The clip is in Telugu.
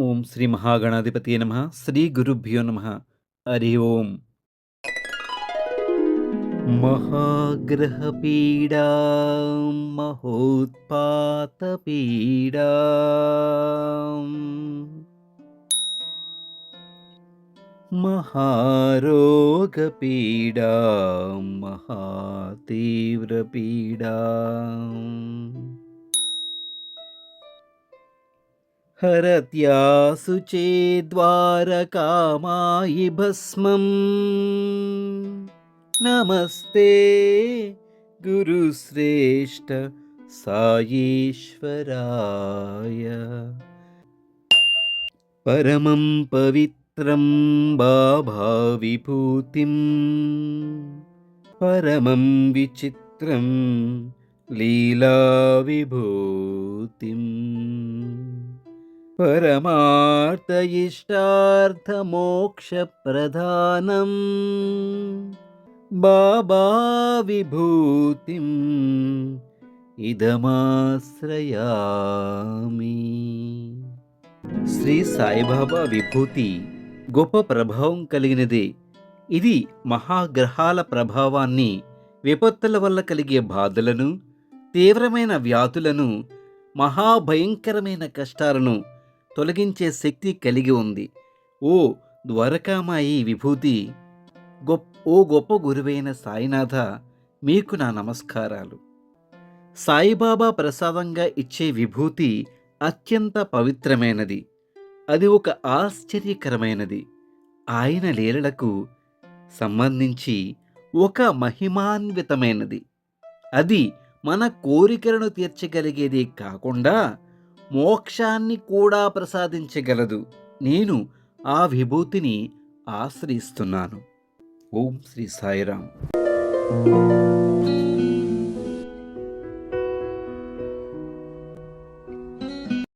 ఓం శ్రీ మహాగణాధిపతి నమ శ్రీ గురుభ్యో నమ హరి ఓం మహాగ్రహపీడా మహోత్పాతపీడా మహారోగపీడా మహాతీవ్రపీడా हरत्यासु चेद्वारकामायि भस्मम्। नमस्ते गुरुश्रेष्ठ सायीश्वराय। परमं पवित्रं बाभाविभूतिम्। परमं विचित्रं लीलाविभूतिम् परमार्थ इष्टार्थमोक्षप्रधानम् बाबा विभूतिम् ఇదమాశ్రయామి శ్రీ సాయిబాబా విభూతి గొప్ప ప్రభావం కలిగినది ఇది మహాగ్రహాల ప్రభావాన్ని విపత్తుల వల్ల కలిగే బాధలను తీవ్రమైన వ్యాధులను మహాభయంకరమైన కష్టాలను తొలగించే శక్తి కలిగి ఉంది. ఓ ద్వారకామాయి విభూతి గొప్ప ఓ గొప్ప గురువైన సాయినాథ మీకు నా నమస్కారాలు. సాయిబాబా ప్రసాదంగా ఇచ్చే విభూతి అత్యంత పవిత్రమైనది. అది ఒక ఆశ్చర్యకరమైనది. ఆయన లీలలకు సంబంధించి ఒక మహిమాన్వితమైనది. అది మన కోరికలను తీర్చగలిగేది కాకుండా మోక్షాన్ని కూడా ప్రసాదించగలదు. నేను ఆ విభూతిని ఆశ్రయిస్తున్నాను. ఓం శ్రీ సాయిరాం